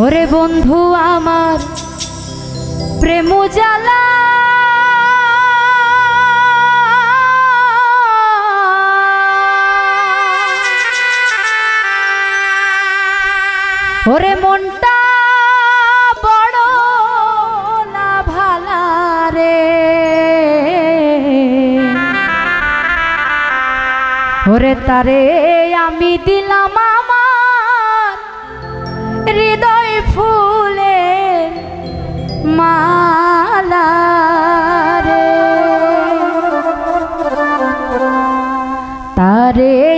ওরে বন্ধু আমার, প্রেম জ্বালা ওরে মনটা বড় না ভালা রে। ওরে তারে আমি দিলাম মালা রে। তারে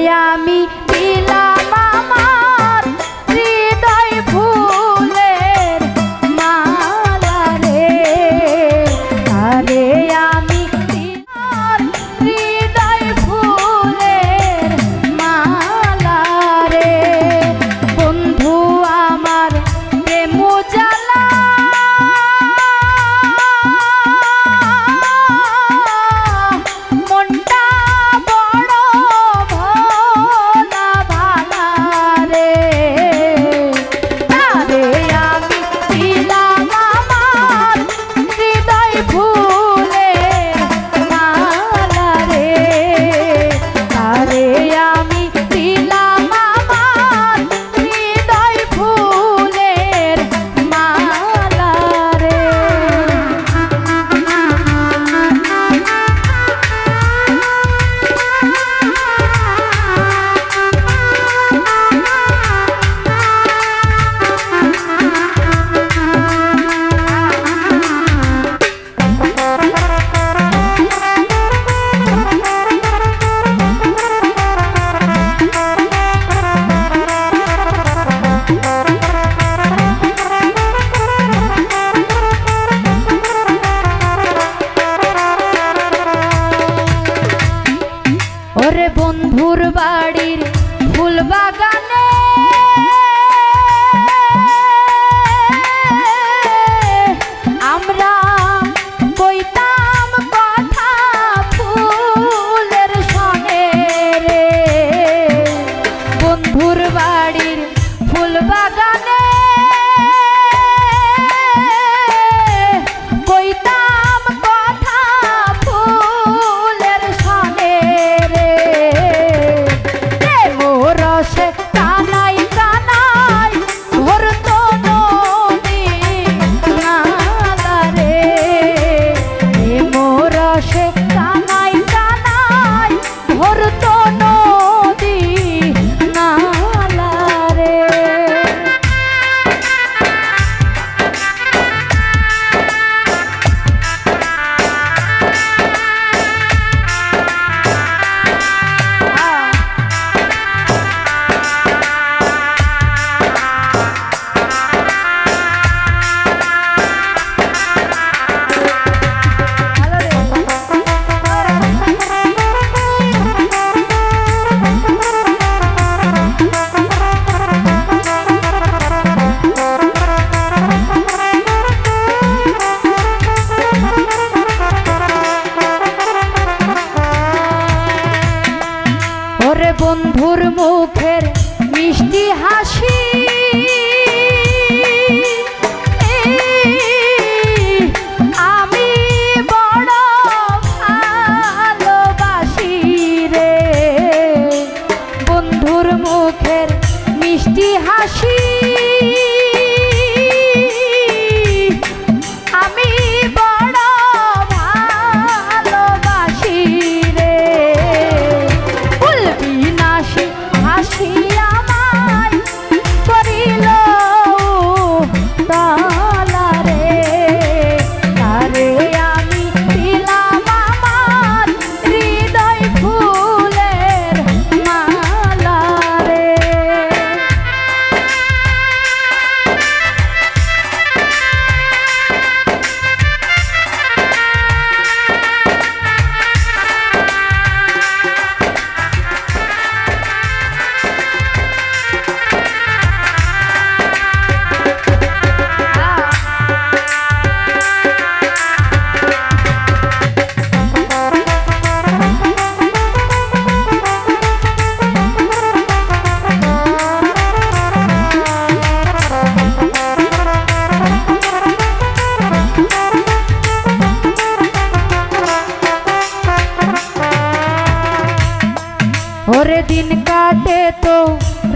और दिन काटे तो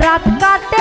रात काटे